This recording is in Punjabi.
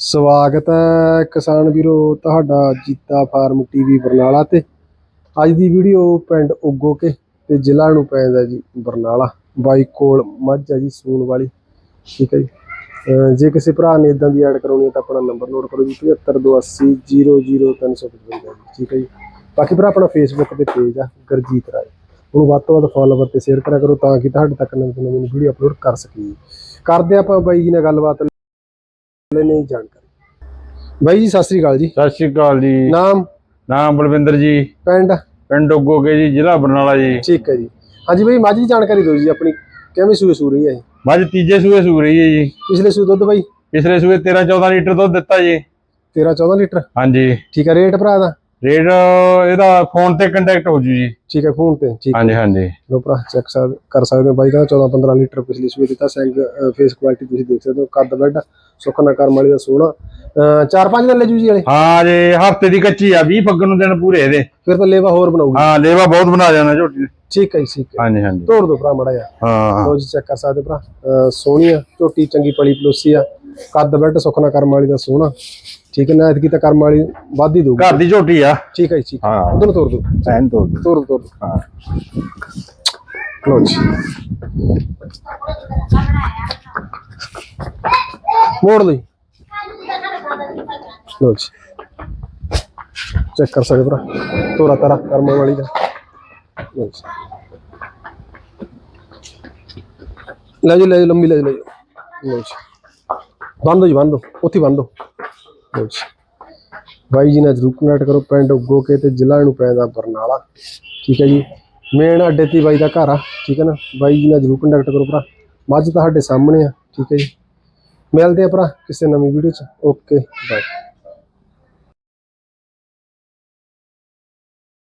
ਸਵਾਗਤ ਹੈ ਕਿਸਾਨ ਵੀਰੋ, ਤੁਹਾਡਾ ਜੀਤਾ ਫਾਰਮ ਟੀਵੀ ਬਰਨਾਲਾ ਤੇ। ਅੱਜ ਦੀ ਵੀਡੀਓ ਪਿੰਡ ਉਗੋ ਕੇ ਤੇ ਜ਼ਿਲ੍ਹਾ ਨੂੰ ਪੈਂਦਾ ਜੀ ਬਰਨਾਲਾ। ਬਾਈ ਕੋਲ ਮੱਝ ਹੈ ਜੀ, ਸੂਣ ਵਾਲੀ। ਠੀਕ ਹੈ ਜੀ। ਜੇ ਕਿਸੇ ਭਰਾ ਨੇ ਇਦਾਂ ਦੀ ਐਡ ਕਰਾਉਣੀ ਹੈ ਤਾਂ ਆਪਣਾ ਨੰਬਰ ਨੋਟ ਕਰੋ ਜੀ 7528000355 ਜੀ। ਠੀਕ ਹੈ ਜੀ। ਬਾਕੀ ਭਰਾ, ਆਪਣਾ ਫੇਸਬੁੱਕ ਤੇ ਪੇਜ ਆ, ਗੁਰਜੀਤ ਰਾਏ। ਉਹਨੂੰ ਵੱਧ ਤੋਂ ਵੱਧ ਫੋਲੋਵਰ ਤੇ ਸ਼ੇਅਰ ਕਰਿਆ ਕਰੋ ਤਾਂ ਕਿ ਤੁਹਾਡੇ ਤੱਕ ਨਵੀਂ ਤੋਂ ਨਵੀਂ ਵੀਡੀਓ ਅਪਲੋਡ ਕਰ ਸਕੀਏ। ਕਰਦੇ ਆਪਾਂ ਬਾਈ ਜੀ ਨਾਲ ਗੱਲਬਾਤ ਨਹੀਂ ਜਾਣਕਾਰੀ। ਬਾਈ ਜੀ ਸਤਿ ਸ੍ਰੀ ਅਕਾਲ ਜੀ। ਸਤਿ ਸ਼੍ਰੀ ਅਕਾਲ ਜੀ। ਨਾਮ? ਨਾਮ ਬਲਵਿੰਦਰ ਜੀ। ਪਿੰਡ? ਪਿੰਡ ਉਗੋਕੇ ਜੀ ਜ਼ਿਲ੍ਹਾ ਬਰਨਾਲਾ ਜੀ। ਠੀਕ ਹੈ ਜੀ। ਹਾਂਜੀ ਬਾਈ ਮੱਝ ਦੀ ਜਾਣਕਾਰੀ ਦਿਓ ਜੀ ਆਪਣੀ। ਕਿਵੇਂ ਸੂਏ ਸੂ ਰਹੀ ਹੈ ਇਹ? ਮੱਝ ਤੀਜੇ ਸੂਏ ਸੂ ਰਹੀ ਹੈ ਜੀ। ਪਿਛਲੇ ਸੂ ਦੁੱਧ ਬਾਈ? ਪਿਛਲੇ ਸੂਏ 13 14 ਲੀਟਰ ਦੁੱਧ ਦਿੱਤਾ ਜੀ। 13 14 ਲੀਟਰ? ਹਾਂਜੀ। ਠੀਕ ਹੈ ਰੇਟ ਭਰਾ ਦਾ? ਰੇਟ ਇਹਦਾ ਫੋਨ ਤੇ ਕੰਟੈਕਟ ਹੋ ਜੂ ਜੀ। ਠੀਕ ਹੈ ਫੋਨ ਤੇ ਠੀਕ ਹਾਂਜੀ ਹਾਂਜੀ। ਲੋ ਭਰਾ ਚੈੱਕ ਕਰ ਸਕਦੇ ਹੋ ਬਾਈ ਕਹਿੰਦਾ 14 15 ਲੀਟਰ ਪਿਛਲੀ ਸੂਏ ਦਿੱਤਾ ਸੈਂਗ ਫੇਸ ਕੁਆਲਿਟੀ ਤੁਸੀਂ ਦੇਖ ਸਕਦੇ ਹੋ ਕੱਦ ਬੈੱਡ ਸੁੱਖਨਾ ਕਰਮ ਵਾਲੀ ਦਾ ਸੋਹਣਾ। ਚਾਰ ਪੰਜ ਦਿਨ ਲੈ ਜੂ ਜੀ ਵਾਲੇ ਹਾਂ ਜੀ ਹਫ਼ਤੇ ਦੀ ਕੱਚੀ ਆ 20 ਫੱਗਣ ਨੂੰ ਦਿਨ ਪੂਰੇ ਇਹਦੇ। ਫਿਰ ਤਾਂ ਲੇਵਾ ਹੋਰ ਬਣਾਉਗੀ ਹਾਂ ਲੇਵਾ ਬਹੁਤ ਬਣਾ ਜਾਣਾ ਝੋਟੀ। ਠੀਕ ਹੈ ਠੀਕ ਹੈ। ਹਾਂਜੀ ਹਾਂਜੀ। ਤੋੜ ਦੋ ਭਰਾ ਮੜਾ ਜਾ ਹਾਂ ਲੋ ਜੀ ਚੈੱਕ ਕਰ ਸਕਦੇ ਭਰਾ। ਸੋਹਣੀ ਆ ਝੋਟੀ ਚੰਗੀ ਪਲੀ ਪਲੋਸੀ ਆ। ਕੱਦ ਬੈੱਡ ਸੁੱਖਨਾ ਕਰਮ ਵਾਲੀ ਦਾ ਸੋਹਣਾ। ਠੀਕ ਹੈ ਨਾ ਐਤਕੀ ਤਾਂ ਕਰਮ ਵਾਲੀ ਵੱਧ ਹੀ ਦਊਗੀ। ਘਰ ਦੀ ਝੋਟੀ ਆ। ਠੀਕ ਹੈ ਜੀ ਠੀਕ ਹਾਂ। ਉਧਰ ਤੋੜ ਦੋ। ਐਨ ਤੋਂ ਤੋੜ ਦੋ ਤੋੜ ਦੋ। ਹਾਂ। ਲੋ ਜੀ। ਮੋੜ ਲਈ। ਲੋ ਜੀ। ਚੈੱਕ ਕਰ ਸਕਦੇ ਭਰਾ। ਤੋਰਾ ਤਾਰਾ ਕਰਮਾਂ ਵਾਲੀ ਦਾ। ਲਓ ਜੀ। ਲੈ ਜੀ ਲੈ ਜੀ ਲੰਬੀ ਲੈ ਜੀ ਲੈ ਜੀ। ਲਓ ਜੀ। ਬੰਦ ਜੀ ਬੰਦ ਦੋ ਉੱਥੇ ਬੰਦ ਦੋ ਲਓ ਜੀ ਬਾਈ ਜੀ ਨਾਲ ਜਰੂਰ ਕਨੈਕਟ ਕਰੋ, ਪਿੰਡ ਉਗੋ ਕੇ ਤੇ ਜ਼ਿਲ੍ਹਾ ਨੂੰ ਪੈਂਦਾ ਬਰਨਾਲਾ। ਠੀਕ ਹੈ ਜੀ। ਮੇਨ ਅੱਡੇ ਤੇ ਬਾਈ ਦਾ ਘਰ ਆ, ਠੀਕ ਹੈ ਨਾ? ਬਾਈ ਜੀ ਨਾਲ ਜਰੂਰ ਕੰਟੈਕਟ ਕਰੋ ਭਰਾ। ਮੱਝ ਤੁਹਾਡੇ ਸਾਹਮਣੇ ਆ, ਠੀਕ ਹੈ ਜੀ। ਮਿਲਦੇ ਆ ਭਰਾ ਕਿਸੇ ਨਵੀਂ ਵੀਡੀਓ ਚ। Okay bye